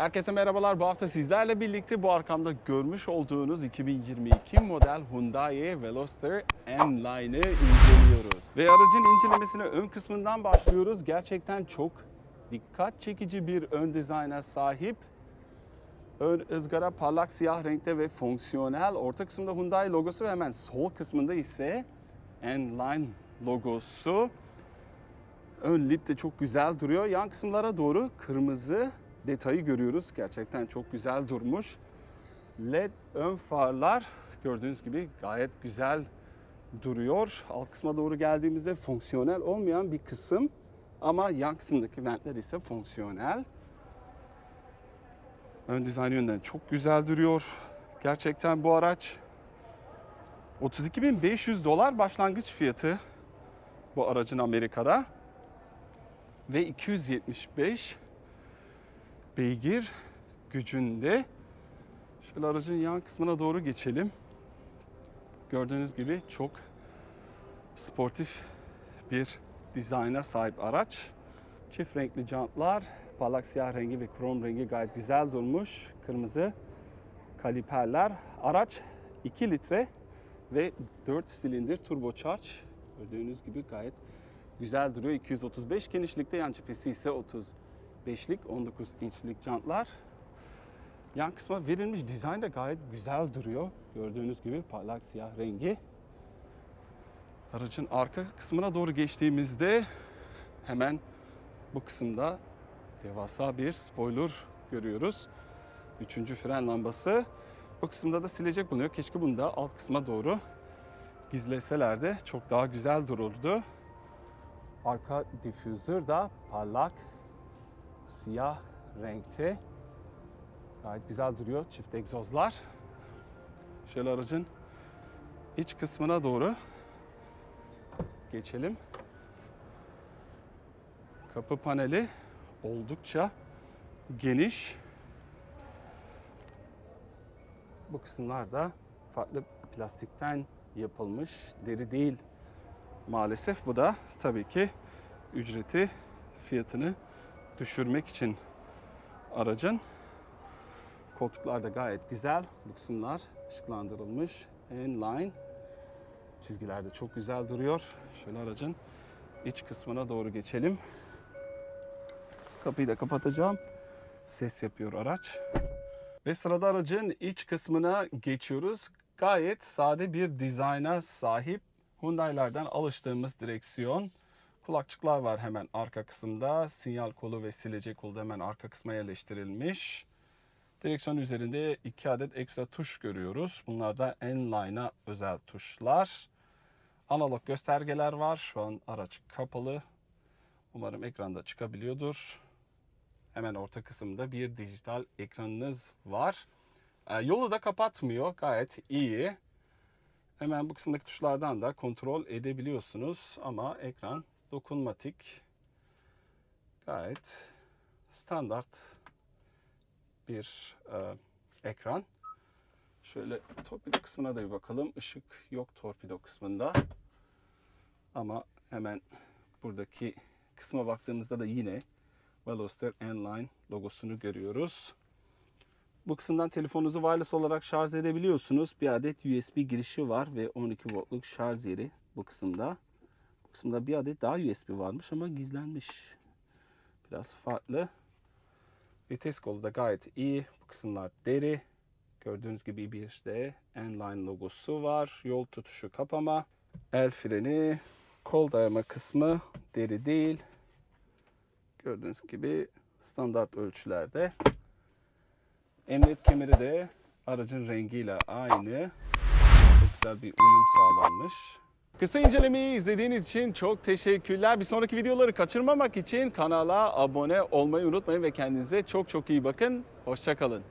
Herkese merhabalar. Bu hafta sizlerle birlikte bu arkamda görmüş olduğunuz 2022 model Hyundai Veloster N-Line'ı inceliyoruz. Ve aracın incelemesine ön kısmından başlıyoruz. Gerçekten çok dikkat çekici bir ön dizayna sahip. Ön ızgara parlak siyah renkte ve fonksiyonel. Orta kısımda Hyundai logosu ve hemen sol kısmında ise N-Line logosu. Ön lip de çok güzel duruyor. Yan kısımlara doğru kırmızı detayı görüyoruz. Gerçekten çok güzel durmuş. LED ön farlar gördüğünüz gibi gayet güzel duruyor. Alt kısma doğru geldiğimizde fonksiyonel olmayan bir kısım ama yan kısımdaki ventler ise fonksiyonel. Ön dizayn yönden çok güzel duruyor. Gerçekten bu araç 32.500 dolar başlangıç fiyatı bu aracın Amerika'da ve 275 beygir gücünde. Şöyle aracın yan kısmına doğru geçelim. Gördüğünüz gibi çok sportif bir dizayna sahip araç. Çift renkli jantlar, parlak siyah rengi ve krom rengi gayet güzel durmuş. Kırmızı kaliperler. Araç 2 litre ve 4 silindir turbocharge. Gördüğünüz gibi gayet güzel duruyor. 235 genişlikte yan cephesi ise 35'lik 19 inçlik jantlar. Yan kısma verilmiş dizayn da gayet güzel duruyor. Gördüğünüz gibi parlak siyah rengi. Aracın arka kısmına doğru geçtiğimizde hemen bu kısımda devasa bir spoiler görüyoruz. Üçüncü fren lambası. Bu kısımda da silecek bulunuyor. Keşke bunu da alt kısma doğru gizleseler de çok daha güzel dururdu. Arka diffuser da parlak siyah renkte. Gayet güzel duruyor çift egzozlar. Şöyle aracın iç kısmına doğru geçelim. Kapı paneli oldukça geniş. Bu kısımlar da farklı plastikten yapılmış. Deri değil maalesef. Bu da tabii ki ücreti, fiyatını düşürmek için aracın. Koltuklar da gayet güzel. Bu kısımlar ışıklandırılmış. N-Line. Çizgiler de çok güzel duruyor. Şöyle aracın iç kısmına doğru geçelim. Kapıyı da kapatacağım. Ses yapıyor araç. Ve sırada aracın iç kısmına geçiyoruz. Gayet sade bir dizayna sahip Hyundai'lerden alıştığımız direksiyon. Kulakçıklar var hemen arka kısımda. Sinyal kolu ve silecek kolu da hemen arka kısma yerleştirilmiş. Direksiyon üzerinde iki adet ekstra tuş görüyoruz. Bunlar da N-Line'a özel tuşlar. Analog göstergeler var. Şu an araç kapalı. Umarım ekranda çıkabiliyordur. Hemen orta kısımda bir dijital ekranınız var. Ee, yolu da kapatmıyor. Gayet iyi. Hemen bu kısımdaki tuşlardan da kontrol edebiliyorsunuz. Ama ekran dokunmatik. Gayet standart bir e, ekran. Şöyle torpido kısmına da bir bakalım. Işık yok torpido kısmında. Ama hemen buradaki kısma baktığımızda da yine Veloster N-Line logosunu görüyoruz. Bu kısımdan telefonunuzu wireless olarak şarj edebiliyorsunuz. Bir adet USB girişi var ve 12 voltluk şarj yeri bu kısımda. Bu kısımda bir adet daha USB varmış ama gizlenmiş. Biraz farklı. Vites kolu da gayet iyi. Bu kısımlar deri. Gördüğünüz gibi bir de N-Line logosu var. Yol tutuşu kapama. El freni. Kol dayama kısmı deri değil. Gördüğünüz gibi standart ölçülerde. Emniyet kemeri de aracın rengiyle aynı. Çok güzel bir uyum sağlanmış. Kısa incelemeyi izlediğiniz için çok teşekkürler. Bir sonraki videoları kaçırmamak için kanala abone olmayı unutmayın ve kendinize çok çok iyi bakın. Hoşçakalın.